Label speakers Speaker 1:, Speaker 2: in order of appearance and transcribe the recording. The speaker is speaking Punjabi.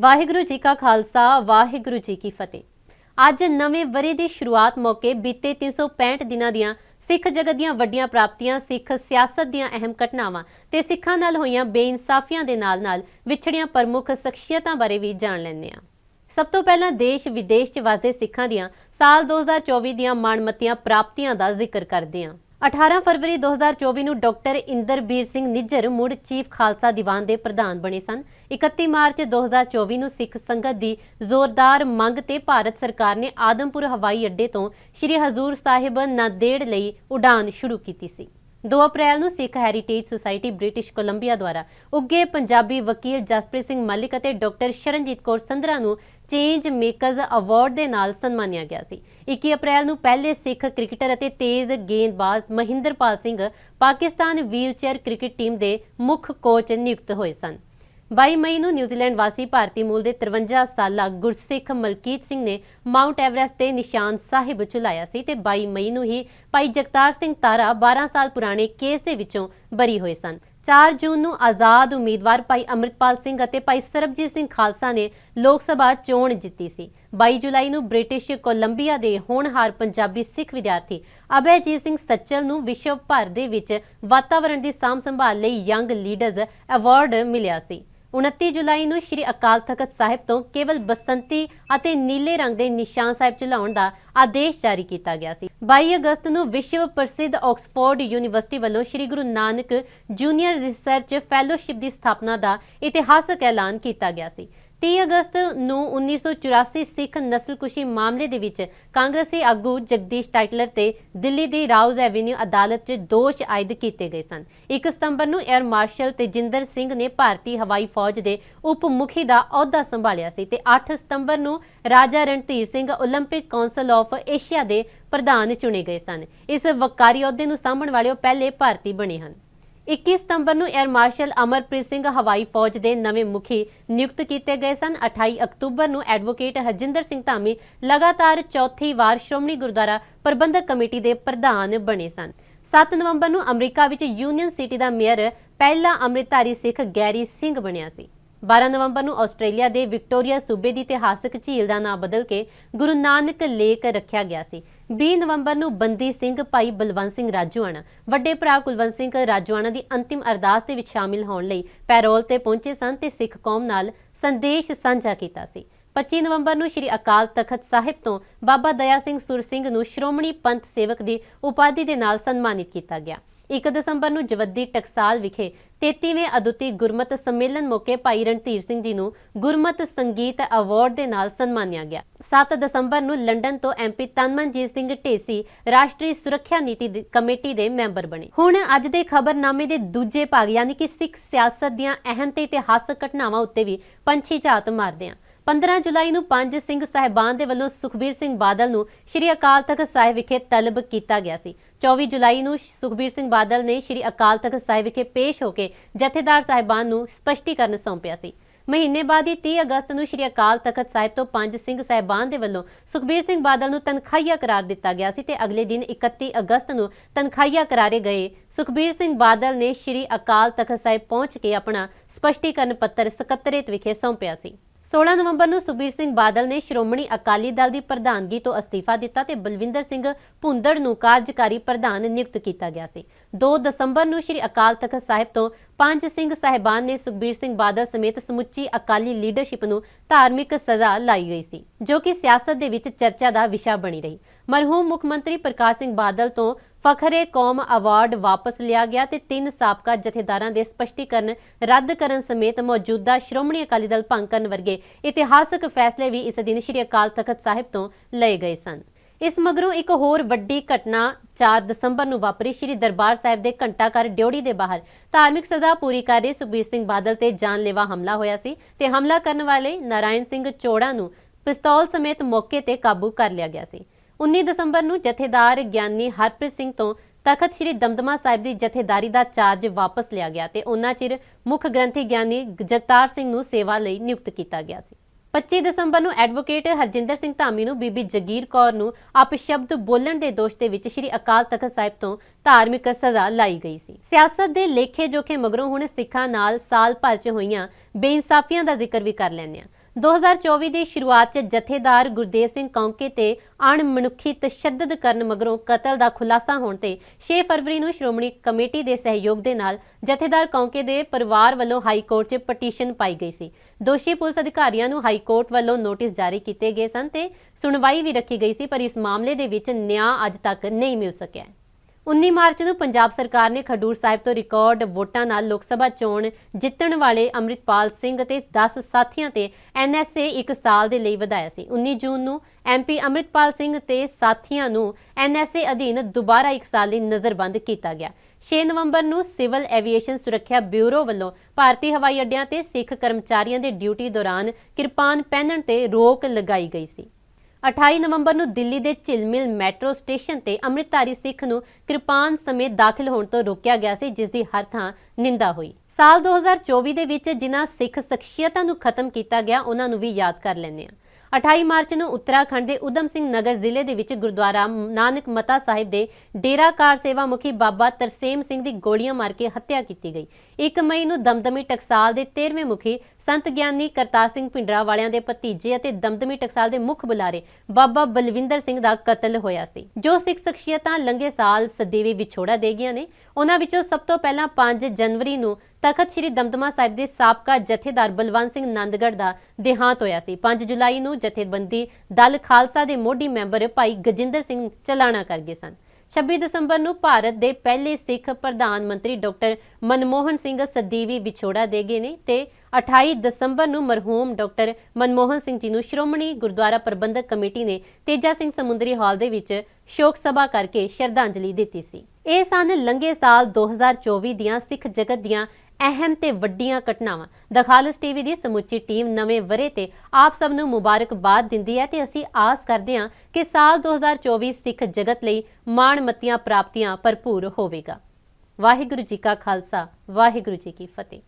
Speaker 1: ਵਾਹਿਗੁਰੂ ਜੀ ਕਾ ਖਾਲਸਾ, ਵਾਹਿਗੁਰੂ ਜੀ ਕੀ ਫਤਿਹ। ਅੱਜ ਨਵੇਂ ਵਰੇ ਦੀ ਸ਼ੁਰੂਆਤ ਮੌਕੇ ਬੀਤੇ 365 ਦਿਨਾਂ ਦੀਆਂ ਸਿੱਖ ਜਗਤ ਦੀਆਂ ਵੱਡੀਆਂ ਪ੍ਰਾਪਤੀਆਂ, ਸਿੱਖ ਸਿਆਸਤ ਦੀਆਂ ਅਹਿਮ ਘਟਨਾਵਾਂ ਤੇ ਸਿੱਖਾਂ ਨਾਲ ਹੋਈਆਂ ਬੇਇਨਸਾਫੀਆਂ ਦੇ ਨਾਲ-ਨਾਲ ਵਿਛੜੀਆਂ ਪ੍ਰਮੁੱਖ ਸ਼ਖਸੀਅਤਾਂ ਬਾਰੇ ਵੀ ਜਾਣ ਲੈਂਦੇ ਹਾਂ। ਸਭ ਤੋਂ ਪਹਿਲਾਂ ਦੇਸ਼ ਵਿਦੇਸ਼ 'ਚ ਵਸਦੇ ਸਿੱਖਾਂ ਦੀਆਂ ਸਾਲ 2024 ਦੀਆਂ ਮਾਣਮੱਤੀਆਂ ਪ੍ਰਾਪਤੀਆਂ ਦਾ ਜ਼ਿਕਰ ਕਰਦੇ ਹਾਂ। 18 ਫਰਵਰੀ 2024 ਨੂੰ ਡਾਕਟਰ ਇੰਦਰਬੀਰ ਸਿੰਘ ਨਿੱਜਰ ਮੁੜ ਚੀਫ ਖਾਲਸਾ ਦੀਵਾਨ ਦੇ ਪ੍ਰਧਾਨ ਬਣੇ ਸਨ। 31 ਮਾਰਚ 2024 ਨੂੰ ਸਿੱਖ ਸੰਗਤ ਦੀ ਜ਼ੋਰਦਾਰ ਮੰਗ ਤੇ ਭਾਰਤ ਸਰਕਾਰ ਨੇ ਆਦਮਪੁਰ ਹਵਾਈ ਅੱਡੇ ਤੋਂ ਸ੍ਰੀ ਹਜ਼ੂਰ ਸਾਹਿਬ ਨਾਂਦੇੜ ਲਈ ਉਡਾਨ ਸ਼ੁਰੂ ਕੀਤੀ ਸੀ। 2 ਅਪ੍ਰੈਲ ਨੂੰ Sikh heritage society British Columbia ਦੁਆਰਾ ਉੱਗੇ ਪੰਜਾਬੀ ਵਕੀਲ ਜਸਪ੍ਰੀਤ ਸਿੰਘ ਮਲਿਕ ਅਤੇ ਡਾਕਟਰ ਸ਼ਰਨਜੀਤ ਕੌਰ ਸੰਧਰਾ ਨੂੰ ਚੇਂਜ ਮੇਕਰਜ਼ ਅਵਾਰਡ ਦੇ ਨਾਲ ਸਨਮਾਨਿਆ ਗਿਆ ਸੀ। 21 ਅਪ੍ਰੈਲ ਨੂੰ ਪਹਿਲੇ ਸਿੱਖ ਕ੍ਰਿਕਟਰ ਅਤੇ ਤੇਜ਼ ਗੇਂਦਬਾਜ਼ Mahinderpal Singh Pakistan wheelchair cricket team ਦੇ ਮੁੱਖ ਕੋਚ ਨਿਯੁਕਤ ਹੋਏ ਸਨ। 22 ਮਈ ਨੂੰ ਨਿਊਜ਼ੀਲੈਂਡ ਵਾਸੀ ਭਾਰਤੀ ਮੂਲ ਦੇ 53 ਸਾਲਾ ਗੁਰਸਿੱਖ ਮਲਕੀਤ ਸਿੰਘ ਨੇ ਮਾਊਂਟ ਐਵਰੈਸਟ ਤੇ ਨਿਸ਼ਾਨ ਸਾਹਿਬ ਚੁਲਾਇਆ ਸੀ ਤੇ 22 ਮਈ ਨੂੰ ਹੀ ਭਾਈ ਜਗਤਾਰ ਸਿੰਘ ਤਾਰਾ 12 ਸਾਲ ਪੁਰਾਣੇ ਕੇਸ ਦੇ ਵਿੱਚੋਂ ਬਰੀ ਹੋਏ ਸਨ। 4 ਜੂਨ ਨੂੰ ਆਜ਼ਾਦ ਉਮੀਦਵਾਰ ਭਾਈ ਅਮਰਿਤਪਾਲ ਸਿੰਘ ਅਤੇ ਭਾਈ ਸਰਬਜੀਤ ਸਿੰਘ ਖਾਲਸਾ ਨੇ ਲੋਕ ਸਭਾ ਚੋਣ ਜਿੱਤੀ ਸੀ। 22 ਜੁਲਾਈ ਨੂੰ ਬ੍ਰਿਟਿਸ਼ ਕੋਲੰਬੀਆ ਦੇ ਹੋਣਹਾਰ ਪੰਜਾਬੀ ਸਿੱਖ ਵਿਦਿਆਰਥੀ ਅਭੈਜੀਤ ਸਿੰਘ ਸੱਚਲ ਨੂੰ ਵਿਸ਼ਵ ਭਰ ਦੇ ਵਿੱਚ ਵਾਤਾਵਰਣ ਦੀ ਸਾਂਭ ਸੰਭਾਲ ਲਈ ਯੰਗ ਲੀਡਰਜ਼ ਅਵਾਰਡ ਮਿਲਿਆ ਸੀ। 29 ਜੁਲਾਈ ਨੂੰ ਸ਼੍ਰੀ ਅਕਾਲ ਤਖਤ ਸਾਹਿਬ ਤੋਂ ਕੇਵਲ ਬਸੰਤੀ ਅਤੇ ਨੀਲੇ ਰੰਗ ਦੇ ਨਿਸ਼ਾਨ ਸਾਹਿਬ ਚਲਾਉਣ ਦਾ ਆਦੇਸ਼ ਜਾਰੀ ਕੀਤਾ ਗਿਆ ਸੀ। 22 ਅਗਸਤ ਨੂੰ ਵਿਸ਼ਵ ਪ੍ਰਸਿੱਧ ਆਕਸਫੋਰਡ ਯੂਨੀਵਰਸਿਟੀ ਵੱਲੋਂ Shri Guru Nanak junior research fellowship ਦੀ ਸਥਾਪਨਾ ਦਾ ਇਤਿਹਾਸਕ ਐਲਾਨ ਕੀਤਾ ਗਿਆ ਸੀ। 30 ਅਗਸਤ ਨੂੰ 1984 ਸਿੱਖ ਨਸਲਕੁਸ਼ੀ ਮਾਮਲੇ ਦੇ ਵਿੱਚ ਕਾਂਗਰਸੀ ਆਗੂ ਜਗਦੀਸ਼ ਟਾਈਟਲਰ ਤੇ ਦਿੱਲੀ ਦੀ ਰਾਉਜ਼ ਐਵੇਨਿਊ ਅਦਾਲਤ 'ਚ ਦੋਸ਼ ਆਇਦ ਕੀਤੇ ਗਏ ਸਨ। 1 ਸਤੰਬਰ ਨੂੰ 에ਅਰ ਮਾਰਸ਼ਲ ਤੇਜਿੰਦਰ ਸਿੰਘ ਨੇ ਭਾਰਤੀ ਹਵਾਈ ਫੌਜ ਦੇ ਉਪ ਮੁਖੀ ਦਾ ਅਹੁਦਾ ਸੰਭਾਲਿਆ ਸੀ ਤੇ 8 ਸਤੰਬਰ ਨੂੰ Raja Randhir Singh 올림픽 council of Asia ਦੇ ਪ੍ਰਧਾਨ ਚੁਣੇ ਗਏ ਸਨ। ਇਸ ਵਕਾਰੀ ਅਹੁਦੇ ਨੂੰ ਸਾਂਭਣ ਵਾਲੇ ਉਹ ਪਹਿਲੇ ਭਾਰਤੀ ਬਣੇ ਹਨ। 21 ਸਤੰਬਰ ਨੂੰ 에ਅਰ ਮਾਰਸ਼ਲ ਅਮਰਪ੍ਰੀਤ ਸਿੰਘ ਹਵਾਈ ਫੌਜ ਦੇ ਨਵੇਂ ਮੁਖੀ ਨਿਯੁਕਤ ਕੀਤੇ ਗਏ ਸਨ। 28 ਅਕਤੂਬਰ ਨੂੰ ਐਡਵੋਕੇਟ ਹਰਜਿੰਦਰ ਸਿੰਘ ਧਾਮੀ ਲਗਾਤਾਰ ਚੌਥੀ ਵਾਰ ਸ਼੍ਰੋਮਣੀ ਗੁਰਦੁਆਰਾ ਪ੍ਰਬੰਧਕ ਕਮੇਟੀ ਦੇ ਪ੍ਰਧਾਨ ਬਣੇ ਸਨ। 7 ਨਵੰਬਰ ਨੂੰ ਅਮਰੀਕਾ ਵਿੱਚ ਯੂਨੀਅਨ ਸਿਟੀ ਦਾ ਮੇਅਰ ਪਹਿਲਾ ਅੰਮ੍ਰਿਤਧਾਰੀ ਸਿੱਖ ਗੈਰੀ ਸਿੰਘ ਬਣਿਆ ਸੀ। 12 ਨਵੰਬਰ ਨੂੰ ਆਸਟ੍ਰੇਲੀਆ ਦੇ ਵਿਕਟੋਰੀਆ ਸੂਬੇ ਦੀ ਇਤਿਹਾਸਕ ਝੀਲ ਦਾ ਨਾਮ ਬਦਲ ਕੇ ਗੁਰੂ ਨਾਨਕ ਲੇਕ ਰੱਖਿਆ ਗਿਆ ਸੀ। 20 ਨਵੰਬਰ ਨੂੰ ਬੰਦੀ ਸਿੰਘ ਭਾਈ ਬਲਵੰਤ ਸਿੰਘ ਰਾਜੂਆਣਾ, ਵੱਡੇ ਭਰਾ ਕੁਲਵੰਤ ਸਿੰਘ ਰਾਜੂਆਣਾ ਦੀ ਅੰਤਿਮ ਅਰਦਾਸ ਦੇ ਵਿੱਚ ਸ਼ਾਮਿਲ ਹੋਣ ਲਈ ਪੈਰੋਲ ਤੇ ਪਹੁੰਚੇ ਸਨ ਤੇ ਸਿੱਖ ਕੌਮ ਨਾਲ ਸੰਦੇਸ਼ ਸਾਂਝਾ ਕੀਤਾ ਸੀ। 25 ਨਵੰਬਰ ਨੂੰ ਸ਼੍ਰੀ ਅਕਾਲ ਤਖਤ ਸਾਹਿਬ ਤੋਂ ਬਾਬਾ ਦਇਆ ਸਿੰਘ ਸੁਰ ਸਿੰਘ ਨੂੰ ਸ਼੍ਰੋਮਣੀ ਪੰਥ ਸੇਵਕ ਦੀ ਉਪਾਧੀ ਦੇ ਨਾਲ ਸਨਮਾਨਿਤ ਕੀਤਾ ਗਿਆ। 1 ਦਸੰਬਰ ਨੂੰ ਜਵੱਦੀ ਟਕਸਾਲ ਵਿਖੇ 33ਵੇਂ ਅਦੁੱਤੀ ਗੁਰਮਤ ਸੰਮੇਲਨ ਮੌਕੇ ਭਾਈ ਰਣਧੀਰ ਸਿੰਘ ਜੀ ਨੂੰ ਗੁਰਮਤ ਸੰਗੀਤ ਅਵਾਰਡ ਦੇ ਨਾਲ ਸਨਮਾਨਿਆ ਗਿਆ। 7 ਦਸੰਬਰ ਨੂੰ ਲੰਡਨ ਤੋਂ ਐਮਪੀ ਤਨਮਨਜੀਤ ਸਿੰਘ ਢੇਸੀ ਰਾਸ਼ਟਰੀ ਸੁਰੱਖਿਆ ਨੀਤੀ ਕਮੇਟੀ ਦੇ ਮੈਂਬਰ ਬਣੇ। ਹੁਣ ਅੱਜ ਦੇ ਖਬਰਨਾਮੇ ਦੇ ਦੂਜੇ ਭਾਗ ਯਾਨੀ ਕਿ ਸਿੱਖ ਸਿਆਸਤ ਦੀਆਂ ਅਹਿਮ ਤੇ ਇਤਿਹਾਸਕ ਘਟਨਾਵਾਂ ਉੱਤੇ ਵੀ ਪੰਛੀ ਝਾਤ ਮਾਰਦੇ ਹਾਂ। 15 ਜੁਲਾਈ ਨੂੰ ਪੰਜ ਸਿੰਘ ਸਾਹਿਬਾਨ ਦੇ ਵੱਲੋਂ ਸੁਖਬੀਰ ਸਿੰਘ ਬਾਦਲ ਨੂੰ ਸ਼੍ਰੀ ਅਕਾਲ ਤਖਤ ਸਾਹਿਬ ਵਿਖੇ ਤਲਬ ਕੀਤਾ ਗਿਆ ਸੀ। 24 ਜੁਲਾਈ ਨੂੰ ਸੁਖਬੀਰ ਸਿੰਘ ਬਾਦਲ ਨੇ ਸ਼੍ਰੀ ਅਕਾਲ ਤਖਤ ਸਾਹਿਬ ਵਿਖੇ ਪੇਸ਼ ਹੋ ਕੇ ਜਥੇਦਾਰ ਸਾਹਿਬਾਨ ਨੂੰ ਸਪਸ਼ਟੀਕਰਨ ਸੌਂਪਿਆ ਸੀ। ਮਹੀਨੇ ਬਾਅਦ ਹੀ 30 ਅਗਸਤ ਨੂੰ ਸ਼੍ਰੀ ਅਕਾਲ ਤਖਤ ਸਾਹਿਬ ਤੋਂ ਪੰਜ ਸਿੰਘ ਸਾਹਿਬਾਨ ਦੇ ਵੱਲੋਂ ਸੁਖਬੀਰ ਸਿੰਘ ਬਾਦਲ ਨੂੰ ਤਨਖਾਹੀਆ ਕਰਾਰ ਦਿੱਤਾ ਗਿਆ ਸੀ ਤੇ ਅਗਲੇ ਦਿਨ 31 ਅਗਸਤ ਨੂੰ ਤਨਖਾਹੀਆ ਕਰਾਰੇ ਗਏ ਸੁਖਬੀਰ ਸਿੰਘ ਬਾਦਲ ਨੇ ਸ਼੍ਰੀ ਅਕਾਲ ਤਖਤ ਸਾਹਿਬ ਪਹੁੰਚ ਕੇ ਆਪਣਾ ਸਪਸ਼ਟੀਕਰਨ ਪੱਤਰ ਸਕੱਤਰੇਤ ਵਿਖੇ ਸੌਂਪਿਆ ਸੀ। 16 ਨਵੰਬਰ ਨੂੰ ਸੁਖਬੀਰ ਸਿੰਘ ਬਾਦਲ ਨੇ ਸ਼੍ਰੋਮਣੀ ਅਕਾਲੀ ਦਲ ਦੀ ਪ੍ਰਧਾਨਗੀ ਤੋਂ ਅਸਤੀਫਾ ਦਿੱਤਾ ਤੇ ਬਲਵਿੰਦਰ ਸਿੰਘ ਭੁੰਦੜ ਨੂੰ ਕਾਰਜਕਾਰੀ ਪ੍ਰਧਾਨ ਨਿਯੁਕਤ ਕੀਤਾ ਗਿਆ ਸੀ। 2 ਦਸੰਬਰ ਨੂੰ ਸ਼੍ਰੀ ਅਕਾਲ ਤਖਤ ਸਾਹਿਬ ਤੋਂ ਪੰਜ ਸਿੰਘ ਸਾਹਿਬਾਨ ਨੇ ਸੁਖਬੀਰ ਸਿੰਘ ਬਾਦਲ ਸਮੇਤ ਸਮੁੱਚੀ ਅਕਾਲੀ ਲੀਡਰਸ਼ਿਪ ਨੂੰ ਧਾਰਮਿਕ ਸਜ਼ਾ ਲਾਈ ਗਈ ਸੀ, ਜੋ ਕਿ ਸਿਆਸਤ ਦੇ ਵਿੱਚ ਚਰਚਾ ਦਾ ਵਿਸ਼ਾ ਬਣੀ ਰਹੀ। ਮਰਹੂਮ ਮੁੱਖ ਮੰਤਰੀ ਪ੍ਰਕਾਸ਼ ਸਿੰਘ ਬਾਦਲ ਤੋਂ ਫਖਰੇ ਕੌਮ ਅਵਾਰਡ ਵਾਪਸ ਲਿਆ ਗਿਆ ਤੇ ਤਿੰਨ ਸਾਬਕਾ ਜਥੇਦਾਰਾਂ ਦੇ ਸਪਸ਼ਟੀਕਰਨ ਰੱਦ ਕਰਨ ਸਮੇਤ ਮੌਜੂਦਾ ਸ਼੍ਰੋਮਣੀ ਅਕਾਲੀ ਦਲ ਭੰਗ ਕਰਨ ਵਰਗੇ ਇਤਿਹਾਸਕ ਫੈਸਲੇ ਵੀ ਇਸ ਦਿਨ ਸ਼੍ਰੀ ਅਕਾਲ ਤਖਤ ਸਾਹਿਬ ਤੋਂ ਲਏ ਗਏ ਸਨ। ਇਸ ਮਗਰੋਂ ਇੱਕ ਹੋਰ ਵੱਡੀ ਘਟਨਾ 4 ਦਸੰਬਰ ਨੂੰ ਵਾਪਰੀ। ਸ਼੍ਰੀ ਦਰਬਾਰ ਸਾਹਿਬ ਦੇ ਘੰਟਾਘਰ ਡਿਉੜੀ ਦੇ ਬਾਹਰ ਧਾਰਮਿਕ ਸਜ਼ਾ ਪੂਰੀ ਕਰ ਰਹੇ ਸੁਖਬੀਰ ਸਿੰਘ ਬਾਦਲ ਤੇ ਜਾਨਲੇਵਾ ਹਮਲਾ ਹੋਇਆ ਸੀ ਤੇ ਹਮਲਾ ਕਰਨ ਵਾਲੇ ਨਾਰਾਇਣ ਸਿੰਘ ਚੋੜਾ ਨੂੰ ਪਿਸਤੌਲ ਸਮੇਤ ਮੌਕੇ ਤੇ ਕਾਬੂ ਕਰ ਲਿਆ ਗਿਆ ਸੀ। 19 ਦਸੰਬਰ ਨੂੰ ਜਥੇਦਾਰ ਗਿਆਨੀ ਹਰਪ੍ਰੀਤ ਸਿੰਘ ਤੋਂ ਤਖਤ ਸ੍ਰੀ ਦਮਦਮਾ ਸਾਹਿਬ ਦੀ ਜਥੇਦਾਰੀ ਦਾ ਚਾਰਜ ਵਾਪਸ ਲਿਆ ਗਿਆ ਤੇ ਉਹਨਾਂ ਚਿਰ ਮੁੱਖ ਗ੍ਰੰਥੀ ਗਿਆਨੀ ਜਗਤਾਰ ਸਿੰਘ ਨੂੰ ਸੇਵਾ ਲਈ ਨਿਯੁਕਤ ਕੀਤਾ ਗਿਆ ਸੀ। 25 ਦਸੰਬਰ ਨੂੰ ਐਡਵੋਕੇਟ ਹਰਜਿੰਦਰ ਸਿੰਘ ਧਾਮੀ ਨੂੰ ਬੀਬੀ ਜਗੀਰ ਕੌਰ ਨੂੰ ਅਪਸ਼ਬਦ ਬੋਲਣ ਦੇ ਦੋਸ਼ ਦੇ ਵਿੱਚ ਸ੍ਰੀ ਅਕਾਲ ਤਖਤ ਸਾਹਿਬ ਤੋਂ ਧਾਰਮਿਕ ਸਜ਼ਾ ਲਾਈ ਗਈ ਸੀ। ਸਿਆਸਤ ਦੇ ਲੇਖੇ ਜੋਖੇ ਮਗਰੋਂ ਹੁਣ ਸਿੱਖਾਂ ਨਾਲ ਸਾਲ ਭਰ ਚ ਹੋਈਆਂ ਬੇਇਨਸਾਫੀਆਂ ਦਾ ਜ਼ਿਕਰ ਵੀ ਕਰ ਲੈਂਦੇ ਹਾਂ। 2024 ਦੀ ਸ਼ੁਰੂਆਤ 'ਚ ਜਥੇਦਾਰ ਗੁਰਦੇਵ ਸਿੰਘ ਕੌਂਕੇ ਤੇ ਅਣਮਨੁੱਖੀ ਤਸ਼ੱਦਦ ਕਰਨ ਮਗਰੋਂ ਕਤਲ ਦਾ ਖੁਲਾਸਾ ਹੋਣ ਤੇ 6 ਫਰਵਰੀ ਨੂੰ ਸ਼੍ਰੋਮਣੀ ਕਮੇਟੀ ਦੇ ਸਹਿਯੋਗ ਦੇ ਨਾਲ ਜਥੇਦਾਰ ਕੌਂਕੇ ਦੇ ਪਰਿਵਾਰ ਵੱਲੋਂ ਹਾਈ ਕੋਰਟ 'ਚ ਪਟੀਸ਼ਨ ਪਾਈ ਗਈ ਸੀ। ਦੋਸ਼ੀ ਪੁਲਿਸ ਅਧਿਕਾਰੀਆਂ ਨੂੰ ਹਾਈ ਕੋਰਟ ਵੱਲੋਂ ਨੋਟਿਸ ਜਾਰੀ ਕੀਤੇ ਗਏ ਸਨ ਤੇ ਸੁਣਵਾਈ ਵੀ ਰੱਖੀ ਗਈ ਸੀ, ਪਰ ਇਸ ਮਾਮਲੇ ਦੇ ਵਿੱਚ ਨਿਆਂ ਅੱਜ ਤੱਕ ਨਹੀਂ ਮਿਲ ਸਕਿਆ। 19 ਮਾਰਚ ਨੂੰ ਪੰਜਾਬ ਸਰਕਾਰ ਨੇ ਖਡੂਰ ਸਾਹਿਬ ਤੋਂ ਰਿਕਾਰਡ ਵੋਟਾਂ ਨਾਲ ਲੋਕ ਸਭਾ ਚੋਣ ਜਿੱਤਣ ਵਾਲੇ ਅੰਮ੍ਰਿਤਪਾਲ ਸਿੰਘ ਅਤੇ 10 ਸਾਥੀਆਂ ਤੇ ਐਨਐਸਏ 1 ਸਾਲ ਦੇ ਲਈ ਵਧਾਇਆ ਸੀ। 19 ਜੂਨ ਨੂੰ ਐਮਪੀ ਅੰਮ੍ਰਿਤਪਾਲ ਸਿੰਘ ਤੇ ਸਾਥੀਆਂ ਨੂੰ ਐਨਐਸਏ ਅਧੀਨ ਦੁਬਾਰਾ 1 ਸਾਲ ਲਈ ਨਜ਼ਰਬੰਦ ਕੀਤਾ ਗਿਆ। 6 ਨਵੰਬਰ ਨੂੰ ਸਿਵਲ ਐਵੀਏਸ਼ਨ ਸੁਰੱਖਿਆ ਬਿਊਰੋ ਵੱਲੋਂ ਭਾਰਤੀ ਹਵਾਈ ਅੱਡਿਆਂ ਤੇ ਸਿੱਖ ਕਰਮਚਾਰੀਆਂ ਦੇ ਡਿਊਟੀ ਦੌਰਾਨ ਕਿਰਪਾਨ ਪਹਿਨਣ ਤੇ ਰੋਕ ਲਗਾਈ ਗਈ ਸੀ। 28 ਨਵੰਬਰ ਨੂੰ ਦਿੱਲੀ ਦੇ ਝਿਲਮਿਲ ਮੈਟਰੋ ਸਟੇਸ਼ਨ ਤੇ ਅੰਮ੍ਰਿਤਧਾਰੀ ਸਿੱਖ ਨੂੰ ਕਿਰਪਾਨ ਸਮੇਤ ਦਾਖਲ ਹੋਣ ਤੋਂ ਰੋਕਿਆ ਗਿਆ ਸੀ, ਜਿਸ ਦੀ ਹਰ ਥਾਂ ਨਿੰਦਾ ਹੋਈ। ਸਾਲ 2024 ਦੇ ਵਿੱਚ ਜਿਨ੍ਹਾਂ ਸਿੱਖ ਸ਼ਖਸੀਅਤਾਂ ਨੂੰ ਖਤਮ ਕੀਤਾ ਗਿਆ, ਉਹਨਾਂ ਨੂੰ ਵੀ ਯਾਦ ਕਰ ਲੈਂਦੇ ਹਾਂ। 28 ਮਾਰਚ ਨੂੰ ਉੱਤਰਾਖੰਡ ਦੇ ਉਦਮ ਸਿੰਘ ਨਗਰ ਜ਼ਿਲ੍ਹੇ ਦੇ ਵਿੱਚ ਗੁਰਦੁਆਰਾ ਨਾਨਕ ਮਤਾ ਸਾਹਿਬ ਦੇ ਡੇਰਾ ਸੇਵਾ ਮੁਖੀ ਬਾਬਾ ਤਰਸੇਮ ਸਿੰਘ ਦੀ ਗੋਲੀਆਂ ਮਾਰ ਕੇ ਹੱਤਿਆ ਕੀਤੀ ਗਈ। 1 ਮਈ ਨੂੰ ਦਮਦਮੀ ਟਕਸਾਲ ਦੇ 13ਵੇਂ ਮੁਖੀ ਸੰਤ ਗਿਆਨੀ ਕਰਤਾਰ ਸਿੰਘ ਪਿੰਡਰਾ ਵਾਲਿਆਂ ਦੇ ਭਤੀਜੇ ਅਤੇ ਦਮਦਮੀ ਟਕਸਾਲ ਦੇ ਮੁੱਖ ਬੁਲਾਰੇ ਬਾਬਾ ਬਲਵਿੰਦਰ ਸਿੰਘ ਦਾ ਕਤਲ ਹੋਇਆ ਸੀ। ਜੋ ਸਿੱਖ ਸ਼ਖਸੀਅਤਾਂ ਲੰਘੇ ਸਾਲ ਸਦੀਵੀ ਵਿਛੋੜਾ ਦੇ ਗਈਆਂ ਨੇ, ਉਹਨਾਂ ਵਿੱਚੋਂ ਸਭ ਤੋਂ ਪਹਿਲਾਂ 5 ਜਨਵਰੀ ਨੂੰ ਤਖਤ ਸ੍ਰੀ ਦਮਦਮਾ ਸਾਹਿਬ ਦੇ ਸਾਬਕਾ ਜਥੇਦਾਰ ਬਲਵੰਤ ਸਿੰਘ ਨੰਦਗੜ੍ਹ ਦਾ ਦੇਹਾਂਤ ਹੋਇਆ ਸੀ। 5 ਜੁਲਾਈ ਨੂੰ ਜਥੇਬੰਦੀ ਦਲ ਖਾਲਸਾ ਦੇ ਮੋਢੀ ਮੈਂਬਰ ਭਾਈ ਗਜਿੰਦਰ ਸਿੰਘ ਚਲਾਣਾ ਕਰ ਗਏ ਸਨ। 26 ਦਸੰਬਰ ਨੂੰ ਭਾਰਤ ਦੇ ਪਹਿਲੇ ਸਿੱਖ ਪ੍ਰਧਾਨ ਮੰਤਰੀ ਡਾਕਟਰ ਮਨਮੋਹਨ ਸਿੰਘ ਸਦੀਵੀ ਵਿਛੋੜਾ ਦੇ ਗਏ ਨੇ ਤੇ 28 ਦਸੰਬਰ ਨੂੰ ਮਰਹੂਮ ਡਾਕਟਰ ਮਨਮੋਹਨ ਸਿੰਘ ਜੀ ਨੂੰ ਸ਼੍ਰੋਮਣੀ ਗੁਰਦੁਆਰਾ ਪ੍ਰਬੰਧਕ ਕਮੇਟੀ ਨੇ ਤੇਜਾ ਸਿੰਘ ਸਮੁੰਦਰੀ ਹਾਲ ਦੇ ਵਿੱਚ ਸ਼ੋਕ ਸਭਾ ਕਰਕੇ ਸ਼ਰਧਾਂਜਲੀ ਦਿੱਤੀ ਸੀ। ਇਹ ਸਨ ਲੰਘੇ ਸਾਲ 2024 ਦੀਆਂ ਸਿੱਖ ਜਗਤ ਦੀਆਂ ਅਹਿਮ ਤੇ ਵੱਡੀਆਂ ਘਟਨਾਵਾਂ। ਦ ਖਾਲਸ ਟੀਵੀ ਦੀ ਸਮੁੱਚੀ ਟੀਮ ਨਵੇਂ ਵਰੇ ਤੇ ਆਪ ਸਭ ਨੂੰ ਮੁਬਾਰਕਬਾਦ ਦਿੰਦੀ ਹੈ ਤੇ ਅਸੀਂ ਆਸ ਕਰਦੇ ਹਾਂ ਕਿ ਸਾਲ 2024 ਸਿੱਖ ਜਗਤ ਲਈ ਮਾਣ ਮੱਤੀਆਂ ਪ੍ਰਾਪਤੀਆਂ ਭਰਪੂਰ ਹੋਵੇਗਾ। ਵਾਹਿਗੁਰੂ ਜੀ ਕਾ ਖਾਲਸਾ, ਵਾਹਿਗੁਰੂ ਜੀ ਕੀ ਫਤਿਹ।